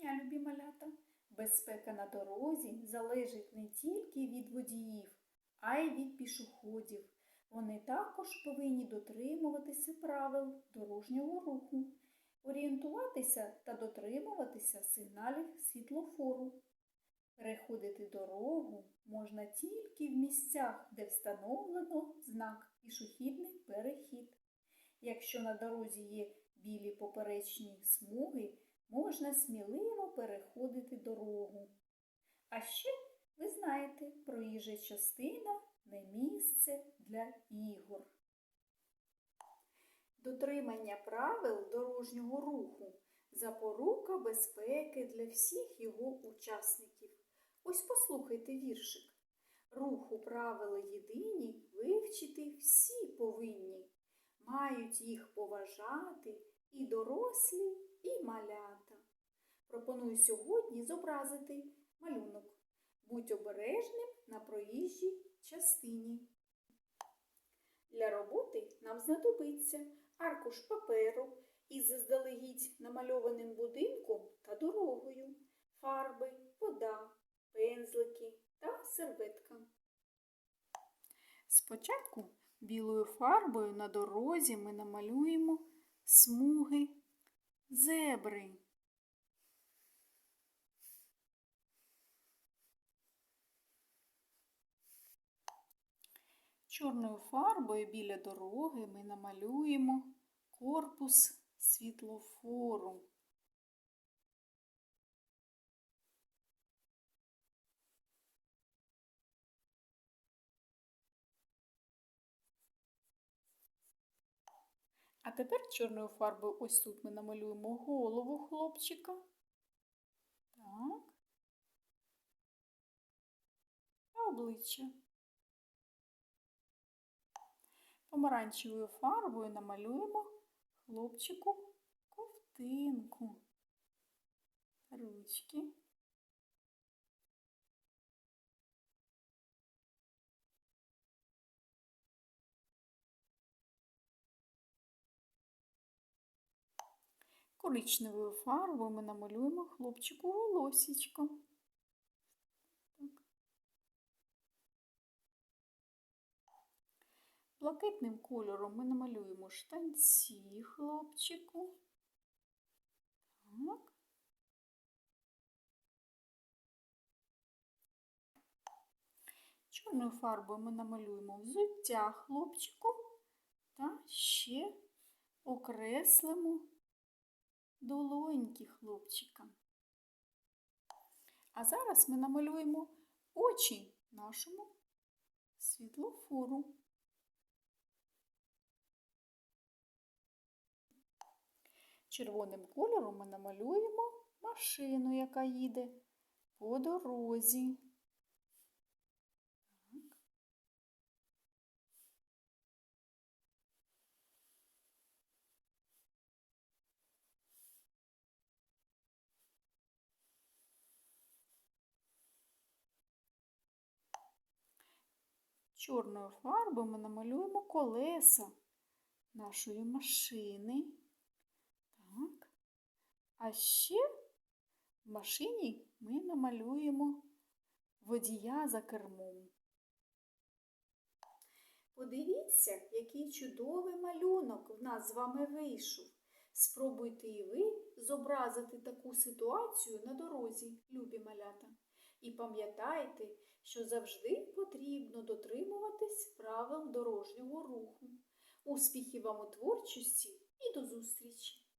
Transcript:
дня, любі малята! Безпека на дорозі залежить не тільки від водіїв, а й від пішоходів. Вони також повинні дотримуватися правил дорожнього руху, орієнтуватися та дотримуватися сигналів світлофору. Переходити дорогу можна тільки в місцях, де встановлено знак пішохідний перехід. Якщо на дорозі є білі поперечні смуги, можна сміливо переходити дорогу. А ще ви знаєте, проїжджа частина не місце для ігор. Дотримання правил дорожнього руху запорука безпеки для всіх його учасників. Ось послухайте віршик. Руху правила єдині вивчити всі повинні. Мають їх поважати і дорослі, і малята. Пропоную сьогодні зобразити малюнок. Будь обережним на проїжджій частині. Для роботи нам знадобиться аркуш паперу із заздалегідь намальованим будинком та дорогою, фарби, вода, пензлики та серветка. Спочатку білою фарбою на дорозі ми намалюємо смуги зебри. Чорною фарбою біля дороги ми намалюємо корпус світлофору. А тепер чорною фарбою ось тут ми намалюємо голову хлопчика. Так. Та обличчя. Помаранчевою фарбою намалюємо хлопчику ковтинку. Ручки. Коричневою фарбою ми намалюємо хлопчику волосічко. Блакитним кольором ми намалюємо штанці хлопчику. Так. Чорною фарбою ми намалюємо взуття хлопчику та ще окреслимо долоньки хлопчика. А зараз ми намалюємо очі нашому світлофору. Червоним кольором ми намалюємо машину, яка їде по дорозі. Чорною фарбою ми намалюємо колеса нашої машини. Так. А ще в машині ми намалюємо водія за кермом. Подивіться, який чудовий малюнок в нас з вами вийшов. Спробуйте і ви зобразити таку ситуацію на дорозі, любі малята. І пам'ятайте, що завжди потрібно дотримуватись правил дорожнього руху. Успіхів вам у творчості і до зустрічі!